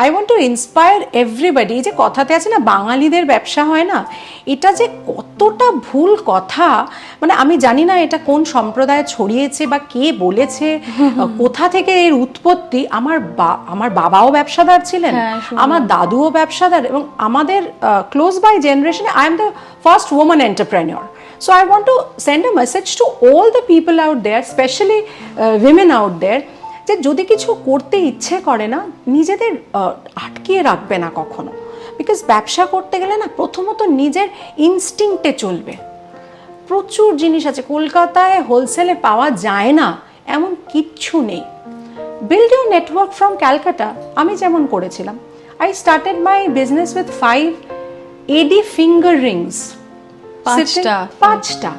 I want to inspire everybody এই যে কথাতে আছে না বাঙালিদের ব্যবসা হয় না এটা যে কতটা ভুল কথা মানে আমি জানি না এটা কোন সম্প্রদায়ে ছড়িয়েছে বা কে বলেছে কোথা থেকে এর উৎপত্তি। আমার বা আমার বাবাও ব্যবসাদার ছিলেন হ্যাঁ, আমার দাদুও ব্যবসাদার এবং আমাদের ক্লোজ বাই জেনারেশনে I am the first women entrepreneur so I want to send a message to all the people out there specially women out there যে যদি কিছু করতে ইচ্ছে করে না নিজেদের আটকিয়ে রাখবে না কখনো। বিকজ ব্যবসা করতে গেলে না প্রথমত নিজের ইনস্টিংক্টে চলবে। প্রচুর জিনিস আছে কলকাতায় হোলসেলে পাওয়া যায় না এমন কিচ্ছু নেই। Build your network from Calcutta আমি যেমন করেছিলাম। I started my business with five AD finger rings পাঁচটা? পাঁচটা।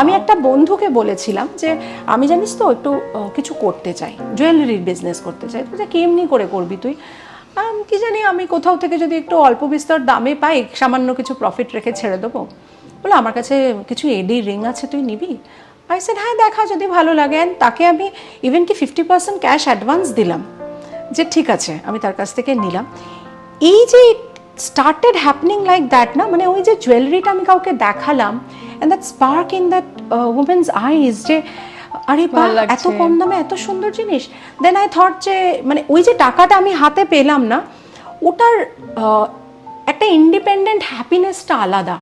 আমি একটা বন্ধুকে বলেছিলাম যে, আমি জানিস তো একটু কিছু করতে চাই, জুয়েলারির বিজনেস করতে চাই। তো যে কেমনি করে করবি তুই? কি জানি আমি কোথাও থেকে যদি একটু অল্প বিস্তর দামে পাই, সামান্য কিছু প্রফিট রেখে ছেড়ে দেবো। বলে, আমার কাছে কিছু এডি রিং আছে, তুই নিবি? আই সেড হ্যাঁ দেখা, যদি ভালো লাগে। তাকে আমি ইভেন কি ফিফটি পার্সেন্ট ক্যাশ অ্যাডভান্স দিলাম, যে, ঠিক আছে, আমি তার কাছ থেকে নিলাম। এই যে স্টার্টেড হ্যাপনিং লাইক দ্যাট না মানে ওই যে জুয়েলারিটা আমি কাউকে দেখালাম and that spark in that women's eyes যে আরে বা। এত কম দামে এত সুন্দর জিনিস দেন আই থট যে মানে ওই যে টাকাটা আমি হাতে পেলাম না ওটার একটা ইন্ডিপেন্ডেন্ট হ্যাপিনেসটা আলাদা